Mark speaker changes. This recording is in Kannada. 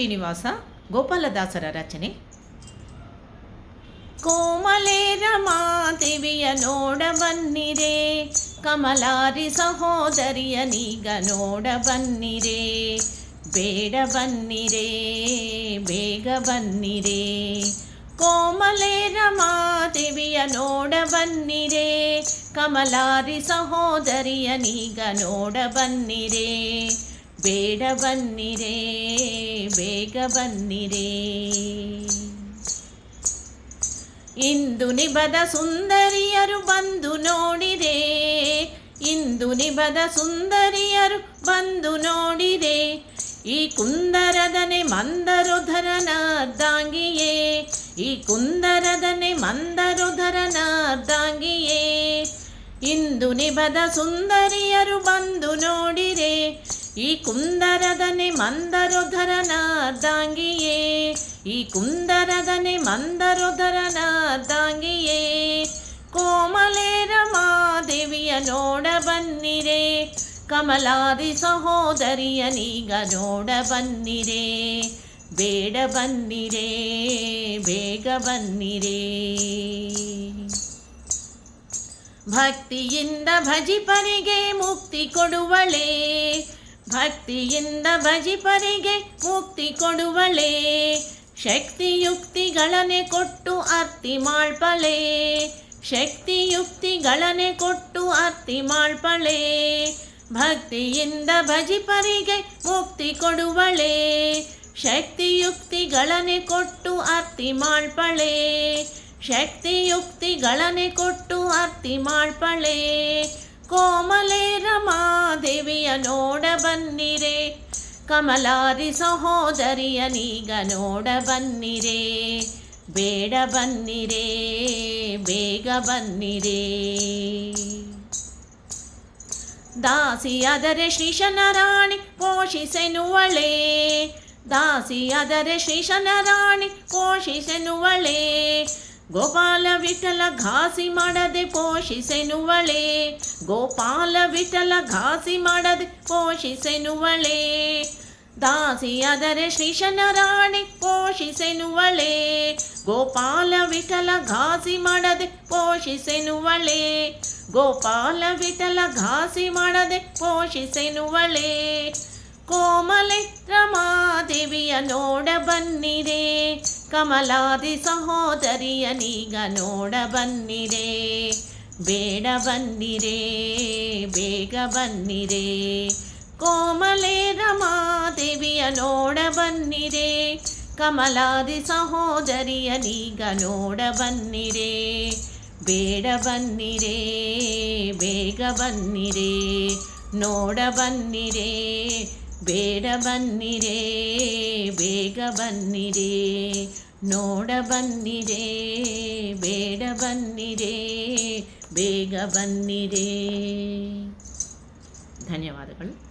Speaker 1: ಶ್ರೀನಿವಾಸ, ಗೋಪಾಲದಾಸರ ರಚನೆ. ಕೋಮಲೇರ ಮಾದೇವಿಯ ನೋಡ ಬನ್ನಿರೆ ಕಮಲಾರಿ ಸಹೋದರಿಯ ನೀಗ ನೋಡ ಬನ್ನಿರೆ ಬೇಡ ಬನ್ನಿರೆ, ಬೇಗ ಬನ್ನಿರೆ. ಕೋಮಲೇರ ಮಾದೇವಿಯ ನೋಡ ಬನ್ನಿರೆ ಕಮಲಾರಿ ಸಹೋದರಿಯ ನೀಗ ನೋಡ ಬೇಡ ಬನ್ನಿರೇ ಬೇಗ ಬನ್ನಿರೇ ಇಂದು ನಿಬದ ಸುಂದರಿಯರು ಬಂದು ನೋಡಿದೆ ಇಂದು ನಿಬದ ಸುಂದರಿಯರು ಬಂದು ನೋಡಿದೆ ಈ ಕುಂದರದನೆ ಮಂದರುಧರನಾರ್ದಾಂಗಿಯೇ ಈ ಕುಂದರದನೆ ಮಂದರುಧರನಾರ್ದಾಂಗಿಯೇ ಇಂದು ನಿಬದ ಸುಂದರಿಯರು ಬಂದು ನೋಡಿರೆ ಈ ಕುಂದರದನೆ ಮಂದರುಧರನಾದಾಂಗಿಯೇ, ಈ ಕುಂದರದನೆ ಮಂದರುಧರನಾದಾಂಗಿಯೇ, ಕೋಮಲೇರ ಮಾದೇವಿಯ ನೋಡ ಬನ್ನಿರೆ, ಕಮಲಾದಿ ಸಹೋದರಿಯ ನೀಗ ನೋಡ ಬನ್ನಿರೆ, ಬೇಡ ಬನ್ನಿರೆ, ಬೇಗ ಬನ್ನಿರೆ. ಭಕ್ತಿಯಿಂದ ಭಜಿಪರಿಗೆ ಮುಕ್ತಿ ಕೊಡುವಳೆ ಭಕ್ತಿಯಿಂದ ಭಜಿಪರಿಗೆ ಮುಕ್ತಿ ಕೊಡುವಳೆ. ಶಕ್ತಿಯುಕ್ತಿಗಳನೆ ಕೊಟ್ಟು ಅರ್ತಿ ಮಾಡ್ಪಳೆ. ಶಕ್ತಿಯುಕ್ತಿಗಳನೆ ಕೊಟ್ಟು ಅರ್ತಿ ಮಾಡ್ಪಳೆ. ಭಕ್ತಿಯಿಂದ ಭಜಿಪರಿಗೆ ಮುಕ್ತಿ ಕೊಡುವಳೆ. ಶಕ್ತಿಯುಕ್ತಿಗಳನೆ ಕೊಟ್ಟು ಅರ್ತಿ ಮಾಡ್ಪಳೆ. ಶಕ್ತಿಯುಕ್ತಿಗಳನೆ ಕೊಟ್ಟು ಅರ್ತಿ ಮಾಡ್ಪಳೆ. ಕೋಮಲೇರ ರಮಾದೇವಿಯ ನೋಡ ಬನ್ನಿರೆ. ಕಮಲಾರಿ ಸಹೋದರಿಯ ನೀಗ ನೋಡ ಬನ್ನಿರೆ. ಬೇಡ ಬನ್ನಿರೆ, ಬೇಗ ಬನ್ನಿರೆ. ದಾಸಿಯಾದರೆ ಶ್ರೀಶನ ರಾಣಿ ಪೋಷಿಸೆನುವಳೆ. ದಾಸಿಯಾದರೆ ಶ್ರೀಶನ ರಾಣಿ ಪೋಷಿಸೆನುವಳೆ. ಗೋಪಾಲ ವಿಠಲ ಘಾಸಿ ಮಾಡದೆ ಪೋಷಿಸೆನುವಳೆ. ಗೋಪಾಲ ವಿಠಲ ಘಾಸಿ ಮಾಡದೆ ಪೋಷಿಸೆನುವಳೆ. ದಾಸಿಯಾದರೆ ಶ್ರೀಶನ ರಾಣಿ ಪೋಷಿಸೆನುವಳೆ. ಗೋಪಾಲ ವಿಠಲ ಘಾಸಿ ಮಾಡದೆ ಪೋಷಿಸೆನುವಳೆ. ಗೋಪಾಲ ವಿಠಲ ಘಾಸಿ ಮಾಡದೆ ಪೋಷಿಸೆನುವಳೆ. ಕೋಮಲೆ ರಮಾದೇವಿಯ ನೋಡ ಬನ್ನಿರೆ. ಕಮಲಾದಿ ಸಹೋದರಿಯ ನೀಗ ನೋಡ ಬನ್ನಿರೆ, ಬೇಡ ಬನ್ನಿರೆ, ಬೇಗ ಬನ್ನಿರೆ. ಕೋಮಲೆ ರಮಾದೇವಿಯ ನೋಡ ಬನ್ನಿರೆ, ಕಮಲಾದಿ ಸಹೋದರಿಯ ನೀಗ ನೋಡ ಬನ್ನಿರೆ. ಬೇಡ ಬನ್ನಿರೆ, ಬೇಗ ಬನ್ನಿರೆ, ನೋಡ ಬನ್ನಿರೆ, ಬೇಡ ಬನ್ನಿರೆ ಬನ್ನಿರೆ ನೋಡ ಬನ್ನಿರೆ ಬೇಡ ಬನ್ನಿರೆ ಬೇಗ ಬನ್ನಿರೆ. ಧನ್ಯವಾದಗಳು.